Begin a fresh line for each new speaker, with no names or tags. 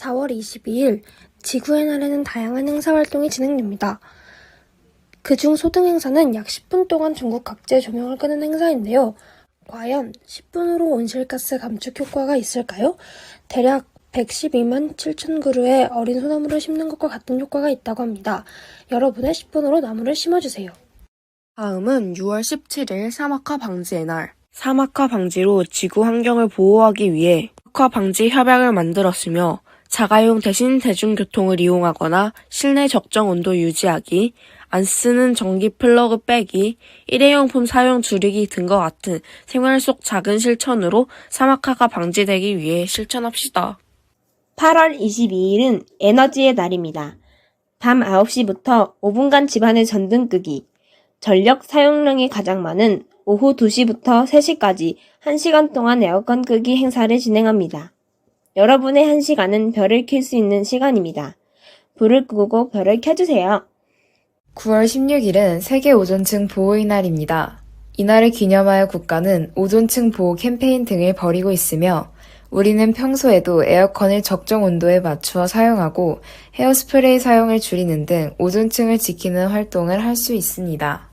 4월 22일 지구의 날에는 다양한 행사 활동이 진행됩니다. 그중 소등 행사는 약 10분 동안 전국 각지의 조명을 끄는 행사인데요. 과연 10분으로 온실가스 감축 효과가 있을까요? 대략 112만 7천 그루의 어린 소나무를 심는 것과 같은 효과가 있다고 합니다. 여러분의 10분으로 나무를 심어주세요.
다음은 6월 17일 사막화 방지의 날. 사막화 방지로 지구 환경을 보호하기 위해 사막화 방지 협약을 만들었으며 자가용 대신 대중교통을 이용하거나 실내 적정 온도 유지하기, 안 쓰는 전기 플러그 빼기, 일회용품 사용 줄이기 등과 같은 생활 속 작은 실천으로 사막화가 방지되기 위해 실천합시다.
8월 22일은 에너지의 날입니다. 밤 9시부터 5분간 집안의 전등 끄기. 전력 사용량이 가장 많은 오후 2시부터 3시까지 1시간 동안 에어컨 끄기 행사를 진행합니다. 여러분의 1시간은 별을 켤 수 있는 시간입니다. 불을 끄고 별을 켜주세요.
9월 16일은 세계 오존층 보호의 날입니다. 이날을 기념하여 국가는 오존층 보호 캠페인 등을 벌이고 있으며 우리는 평소에도 에어컨을 적정 온도에 맞추어 사용하고 헤어스프레이 사용을 줄이는 등 오존층을 지키는 활동을 할 수 있습니다.